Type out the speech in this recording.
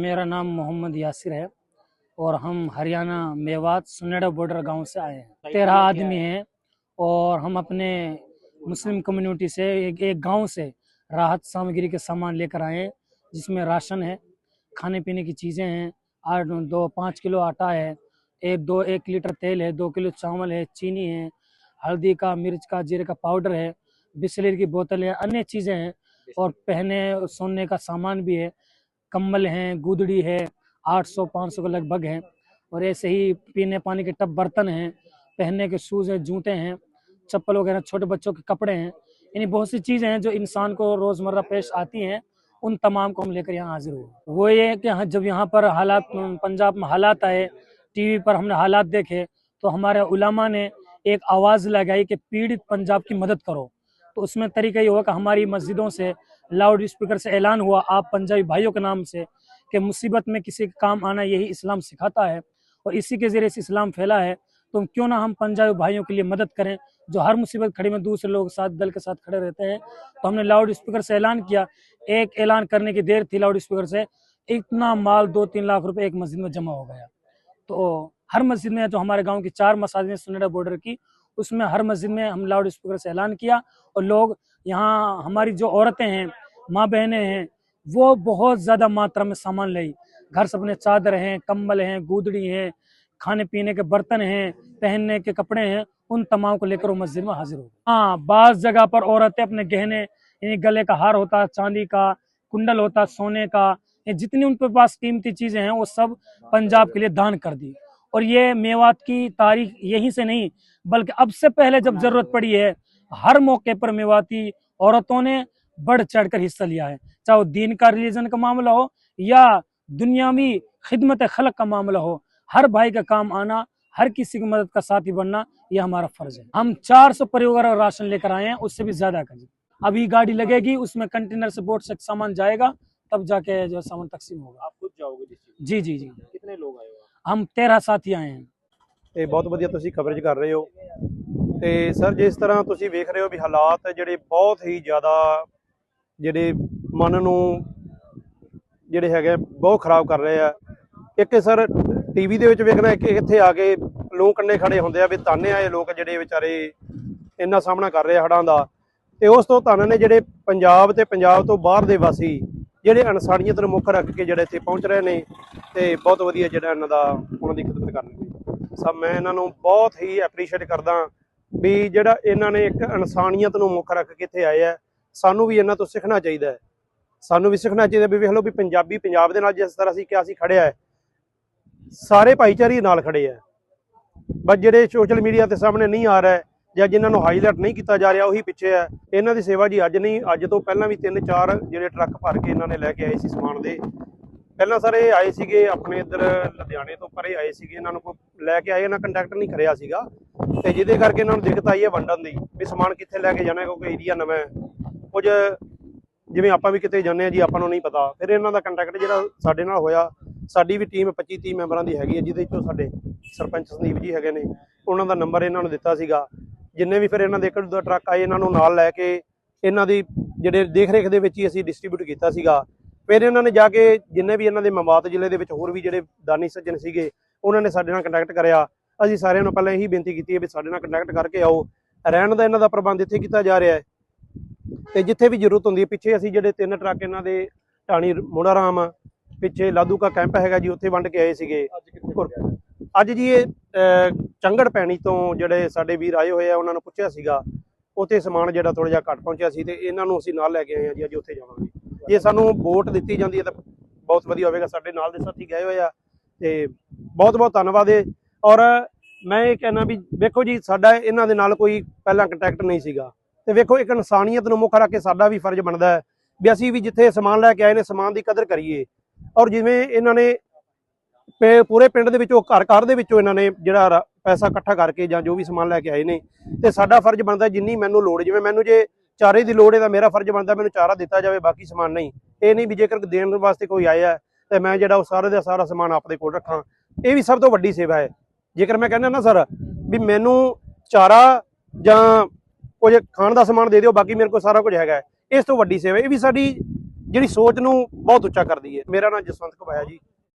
मेरा नाम मोहम्मद यासिर है और हम हरियाणा मेवात सुनेड़ा बॉर्डर गाँव से आए हैं। तेरह आदमी हैं? और हम अपने मुस्लिम कम्युनिटी से एक, एक गाँव से राहत सामग्री के सामान लेकर आए हैं जिसमें राशन है खाने पीने की चीज़ें हैं आठ दो पाँच किलो आटा है एक दो एक लीटर तेल है दो किलो चावल है चीनी है हल्दी का मिर्च का जीरे का पाउडर है बिस्लेरी की बोतल है अन्य चीज़ें हैं और पहने सोने का सामान भी है। कंबल हैं, गुदड़ी है 800 500 के लगभग हैं और ऐसे ही पीने पानी के टब बर्तन हैं, पहनने के शूज़ हैं, जूते हैं, चप्पल वगैरह, छोटे बच्चों के कपड़े हैं। यानी बहुत सी चीज़ें हैं जो इंसान को रोज़मर्रा पेश आती हैं, उन तमाम को हम लेकर यहाँ हाजिर हुए वो ये कि जब यहाँ पर हालात, पंजाब में हालात आए, टीवी पर हमने हालात देखे तो हमारे उलामा ने एक आवाज़ लगाई कि पीड़ित पंजाब की मदद करो। तो उसमें तरीका ये हुआ कि हमारी मस्जिदों से लाउड स्पीकर से ऐलान हुआ, आप पंजाबी भाइयों के नाम से, कि मुसीबत में किसी के काम आना यही इस्लाम सिखाता है और इसी के ज़रिए से इस्लाम फैला है तो क्यों ना हम पंजाबी भाइयों के लिए मदद करें, जो हर मुसीबत खड़ी में दूसरे लोग साथ, दल के साथ खड़े रहते हैं। तो हमने लाउड स्पीकर से ऐलान किया। एक ऐलान करने की देर थी लाउड स्पीकर से, इतना माल दो तीन लाख रुपए एक मस्जिद में जमा हो गया। तो हर मस्जिद में जो हमारे गाँव की चार मसाजिद सुनेडा बॉर्डर की उसमें हर मस्जिद में हम लाउड स्पीकर से ऐलान किया और लोग यहाँ हमारी जो औरतें हैं माँ बहनें हैं, वो बहुत ज़्यादा मात्रा में सामान लाई घर से अपने चादर हैं कम्बल हैं, गुदड़ी हैं खाने पीने के बर्तन हैं, पहनने के कपड़े हैं, उन तमाम को लेकर वो मस्जिद में हाजिर हो हाँ बाज जगह पर औरतें अपने गहने, यानी गले का हार होता, चांदी का कुंडल होता, सोने का जितनी उनके पास कीमती चीज़ें हैं, वो सब पंजाब के लिए दान कर दी। और ये मेवात की तारीख यहीं से नहीं बल्कि अब से पहले जब ज़रूरत पड़ी है हर मौके पर मेवाती औरतों ने बढ़ चढ़कर हिस्सा लिया है। चाहे वो दीन का रिलीजन का मामला हो या दुनियावी खिदमत खलक का मामला हो हर भाई का काम आना हर किसी की मदद का साथी बनना यह हमारा फ़र्ज़ है। हम 400 सौ परिवार राशन लेकर आए हैं उससे भी ज़्यादा करें अभी गाड़ी लगेगी उसमें कंटेनर से बोट से सामान जाएगा तब जाके जो सामान तकसीम होगा। आप खुद जाओगे जी जी जी। कितने लोग आए? हम तेरह साथी आए हैं ਤੇ ਬਹੁਤ ਵਧੀਆ ਤੁਸੀਂ ਕਵਰੇਜ ਕਰ ਰਹੇ ਹੋ ਤੇ ਸਰ ਜਿਸ ਤਰ੍ਹਾਂ ਤੁਸੀਂ ਵੇਖ ਰਹੇ ਹੋ ਵੀ ਹਾਲਾਤ ਜਿਹੜੇ ਬਹੁਤ ਹੀ ਜ਼ਿਆਦਾ ਜਿਹੜੇ ਮਨ ਨੂੰ ਜਿਹੜੇ ਹੈਗੇ ਬਹੁਤ ਖਰਾਬ ਕਰ ਰਹੇ ਆ ਇੱਕ ਸਰ ਟੀਵੀ ਦੇ ਵਿੱਚ ਵੇਖਣਾ ਇੱਕ ਇੱਥੇ ਆ ਕੇ ਲੋਕ ਕੰਨੇ ਖੜੇ ਹੁੰਦੇ ਆ ਵੀ ਤਾਨੇ ਆਏ ਲੋਕ ਜਿਹੜੇ ਵਿਚਾਰੇ ਇੰਨਾ ਸਾਹਮਣਾ ਕਰ ਰਹੇ ਆ ਹੜ੍ਹਾਂ ਦਾ ਤੇ ਉਸ ਤੋਂ ਧੰਨ ਨੇ ਜਿਹੜੇ ਪੰਜਾਬ ਤੇ ਪੰਜਾਬ ਤੋਂ ਬਾਹਰ ਦੇ ਵਾਸੀ ਜਿਹੜੇ ਇਨਸਾਨੀਅਤ ਨੂੰ ਮੁੱਖ ਰੱਖ ਕੇ ਜਿਹੜੇ ਇੱਥੇ ਪਹੁੰਚ ਰਹੇ ਨੇ ਤੇ ਬਹੁਤ ਵਧੀਆ ਜਿਹੜਾ ਇਹਨਾਂ ਦਾ ਉਹਨਾਂ ਦੀ ਖਿਦਮਤ ਕਰਨਗੇ ਸਭ ਮੈਂ ਇਹਨਾਂ ਨੂੰ ਬਹੁਤ ਹੀ ਐਪਰੀਸ਼ੀਏਟ ਕਰਦਾ ਵੀ ਜਿਹੜਾ ਇਹਨਾਂ ਨੇ ਇੱਕ ਇਨਸਾਨੀਅਤ ਨੂੰ ਮੁੱਖ ਰੱਖ ਕੇ ਇੱਥੇ ਆਏ ਆ, ਸਾਨੂੰ ਵੀ ਇਹਨਾਂ ਤੋਂ ਸਿੱਖਣਾ ਚਾਹੀਦਾ ਹੈ। ਸਾਨੂੰ ਵੀ ਸਿੱਖਣਾ ਚਾਹੀਦਾ ਵੀ ਵੇਖ ਲਓ ਵੀ ਪੰਜਾਬੀ ਪੰਜਾਬ ਦੇ ਨਾਲ ਜਿਸ ਤਰ੍ਹਾਂ ਅਸੀਂ ਕਿਹਾ ਸੀ ਖੜਿਆ ਹੈ ਸਾਰੇ ਭਾਈਚਾਰੇ ਨਾਲ ਖੜੇ ਆ। ਬਸ ਜਿਹੜੇ ਸੋਸ਼ਲ ਮੀਡੀਆ ਤੇ ਸਾਹਮਣੇ ਨਹੀਂ ਆ ਰਿਹਾ ਜਾਂ ਜਿਨ੍ਹਾਂ ਨੂੰ ਹਾਈਲਾਈਟ ਨਹੀਂ ਕੀਤਾ ਜਾ ਰਿਹਾ ਉਹੀ ਪਿੱਛੇ ਹੈ। ਇਹਨਾਂ ਦੀ ਸੇਵਾ ਜੀ ਅੱਜ ਨਹੀਂ, ਅੱਜ ਤੋਂ ਪਹਿਲਾਂ ਵੀ ਤਿੰਨ ਚਾਰ ਜਿਹੜੇ ਟਰੱਕ ਭਰ ਕੇ ਇਹਨਾਂ ਨੇ ਲੈ ਕੇ ਆਏ ਸੀ ਸਮਾਨ ਦੇ। ਪਹਿਲਾਂ ਸਰ ਇਹ ਆਏ ਸੀਗੇ ਆਪਣੇ ਇੱਧਰ ਲੁਧਿਆਣੇ ਤੋਂ ਪਰੇ ਆਏ ਸੀਗੇ, ਇਹਨਾਂ ਨੂੰ ਕੋਈ ਲੈ ਕੇ ਆਏ, ਇਹਨਾਂ ਕੰਟੈਕਟ ਨਹੀਂ ਕਰਿਆ ਸੀਗਾ। ਤੇ ਜਿਹਦੇ ਕਰਕੇ ਇਹਨਾਂ ਨੂੰ ਦਿੱਕਤ ਆਈ ਹੈ ਵੰਡਣ ਦੀ, ਵੀ ਸਮਾਨ ਕਿੱਥੇ ਲੈ ਕੇ ਜਾਣਾ, ਕਿਉਂਕਿ ਏਰੀਆ ਨਵਾਂ ਹੈ। ਕੁਝ ਜਿਵੇਂ ਆਪਾਂ ਵੀ ਕਿਤੇ ਜਾਂਦੇ ਆ ਜੀ, ਆਪਾਂ ਨੂੰ ਨਹੀਂ ਪਤਾ। ਫਿਰ ਇਹਨਾਂ ਦਾ ਕੰਟੈਕਟ ਜਿਹੜਾ ਸਾਡੇ ਨਾਲ ਹੋਇਆ, ਸਾਡੀ ਵੀ ਟੀਮ 25 30 ਮੈਂਬਰਾਂ ਦੀ ਹੈਗੀ ਹੈ, ਜਿਹਦੇ ਚੋਂ ਸਾਡੇ ਸਰਪੰਚ ਸੰਦੀਪ ਜੀ ਹੈਗੇ ਨੇ, ਉਹਨਾਂ ਦਾ ਨੰਬਰ ਇਹਨਾਂ ਨੂੰ ਦਿੱਤਾ ਸੀਗਾ। ਜਿੰਨੇ ਵੀ ਫਿਰ ਇਹਨਾਂ ਦੇ ਇੱਕ ਦੋ ਟਰੱਕ ਆਏ ਇਹਨਾਂ ਨੂੰ ਨਾਲ ਲੈ ਕੇ ਇਹਨਾਂ ਦੀ ਜਿਹੜੇ ਦੇਖ ਰੇਖ ਦੇ ਵਿੱਚ ਹੀ ਅਸੀਂ ਡਿਸਟ੍ਰੀਬਿਊਟ ਕੀਤਾ ਸੀਗਾ। ਫਿਰ ਇਹਨਾਂ ਨੇ ਜਾ ਕੇ ਜਿੰਨੇ ਵੀ ਇਹਨਾਂ ਦੇ ਮਵਾਤ ਜ਼ਿਲ੍ਹੇ ਦੇ ਵਿੱਚ ਹੋਰ ਵੀ ਜਿਹੜੇ ਦਾਨੀ ਸੱਜਣ ਸੀਗੇ ਉਹਨਾਂ ਨੇ ਸਾਡੇ ਨਾਲ ਕੰਟੈਕਟ ਕਰਿਆ। ਅਸੀਂ ਸਾਰਿਆਂ ਨੂੰ ਪਹਿਲਾਂ ਇਹੀ ਬੇਨਤੀ ਕੀਤੀ ਹੈ ਵੀ ਸਾਡੇ ਨਾਲ ਕੰਟੈਕਟ ਕਰਕੇ ਆਓ। ਰਹਿਣ ਦਾ ਇਹਨਾਂ ਦਾ ਪ੍ਰਬੰਧ ਇੱਥੇ ਕੀਤਾ ਜਾ ਰਿਹਾ ਹੈ। ਤੇ ਜਿੱਥੇ ਵੀ ਜ਼ਰੂਰਤ ਹੁੰਦੀ ਹੈ ਪਿੱਛੇ ਅਸੀਂ ਜਿਹੜੇ ਤਿੰਨ ਟਰੱਕ ਇਹਨਾਂ ਦੇ ਢਾਣੀ ਮੋੜਾਰਾਮ ਪਿੱਛੇ ਲਾਦੂ ਕਾ ਕੈਂਪ ਹੈਗਾ ਜੀ ਉੱਥੇ ਵੰਡ ਕੇ ਆਏ ਸੀਗੇ। ਅੱਜ ਜੀ ਇਹ ਚੰਗੜ ਪੈਣੀ ਤੋਂ ਜਿਹੜੇ ਸਾਡੇ ਵੀਰ ਆਏ ਹੋਏ ਆ, ਉਹਨਾਂ ਨੂੰ ਪੁੱਛਿਆ ਸੀਗਾ, ਉੱਥੇ ਸਮਾਨ ਜਿਹੜਾ ਥੋੜਾ ਜਿਹਾ ਘੱਟ ਪਹੁੰਚਿਆ ਸੀ ਤੇ ਇਹਨਾਂ ਨੂੰ ਅਸੀਂ ਨਾਲ ਲੈ ਕੇ ਆਏ ਆ ਜੀ, ਅੱਜ ਉੱਥੇ ਜਾਵਾਂਗੇ। ਜੇ ਸਾਨੂੰ ਵੋਟ ਦਿੱਤੀ ਜਾਂਦੀ ਹੈ ਤਾਂ ਬਹੁਤ ਵਧੀਆ ਹੋਵੇਗਾ, ਸਾਡੇ ਨਾਲ ਦੇ ਸਾਥੀ ਗਏ ਹੋਏ ਆ ਤੇ ਬਹੁਤ ਬਹੁਤ ਧੰਨਵਾਦ ਹੈ ਔਰ ਮੈਂ ਇਹ ਕਹਿਣਾ ਵੀ ਵੇਖੋ ਜੀ, ਸਾਡਾ ਇਹਨਾਂ ਦੇ ਨਾਲ ਕੋਈ ਪਹਿਲਾਂ ਕੰਟੈਕਟ ਨਹੀਂ ਸੀਗਾ। ਤੇ ਵੇਖੋ, ਇੱਕ ਇਨਸਾਨੀਅਤ ਨੂੰ ਮੁੱਖ ਰੱਖ ਕੇ ਸਾਡਾ ਵੀ ਫਰਜ਼ ਬਣਦਾ ਹੈ ਵੀ ਅਸੀਂ ਵੀ ਜਿੱਥੇ ਸਮਾਨ ਲੈ ਕੇ ਆਏ ਨੇ, ਸਮਾਨ ਦੀ ਕਦਰ ਕਰੀਏ। ਔਰ ਜਿਵੇਂ ਇਹਨਾਂ ਨੇ ਪੂਰੇ ਪਿੰਡ ਦੇ ਵਿੱਚੋਂ ਘਰ ਘਰ ਦੇ ਵਿੱਚੋਂ ਇਹਨਾਂ ਨੇ ਜਿਹੜਾ ਪੈਸਾ ਇਕੱਠਾ ਕਰਕੇ ਜਾਂ ਜੋ ਵੀ ਸਮਾਨ ਲੈ ਕੇ ਆਏ ਨੇ ਤੇ ਸਾਡਾ ਫਰਜ਼ ਬਣਦਾ ਜਿੰਨੀ ਮੈਨੂੰ ਲੋੜ ਜਿਵੇਂ ਮੈਨੂੰ ਜੇ ਚਾਰੇ ਦੀ ਲੋੜ ਹੈ ਤਾਂ ਮੇਰਾ ਫਰਜ਼ ਬਣਦਾ ਮੈਨੂੰ ਚਾਰਾ ਦਿੱਤਾ ਜਾਵੇ ਬਾਕੀ ਸਮਾਨ ਨਹੀਂ। ਇਹ ਨਹੀਂ ਵੀ ਜੇਕਰ ਦੇਣ ਵਾਸਤੇ ਕੋਈ ਆਇਆ ਹੈ, ਤੇ ਮੈਂ ਜਿਹੜਾ ਉਹ ਸਾਰੇ ਦਾ ਸਾਰਾ ਸਮਾਨ ਆਪਣੇ ਕੋਲ ਰੱਖਾਂ। ਇਹ ਵੀ ਸਭ ਤੋਂ ਵੱਡੀ ਸੇਵਾ ਹੈ। ਜੇਕਰ ਮੈਂ ਕਹਿੰਦਾ ਨਾ ਸਰ ਵੀ ਮੈਨੂੰ ਚਾਰਾ ਜਾਂ ਕੁਝ ਖਾਣ ਦਾ ਸਮਾਨ ਦੇ ਦਿਓ ਬਾਕੀ ਮੇਰੇ ਕੋਲ ਸਾਰਾ ਕੁਝ ਹੈਗਾ ਹੈ। ਇਸ ਤੋਂ ਵੱਡੀ ਸੇਵਾ ਇਹ ਵੀ ਸਾਡੀ ਜਿਹੜੀ ਸੋਚ ਨੂੰ ਬਹੁਤ ਉੱਚਾ ਕਰਦੀ ਹੈ। ਮੇਰਾ ਨਾਮ ਜਸਵੰਤ ਘਬਾਇਆ ਜੀ।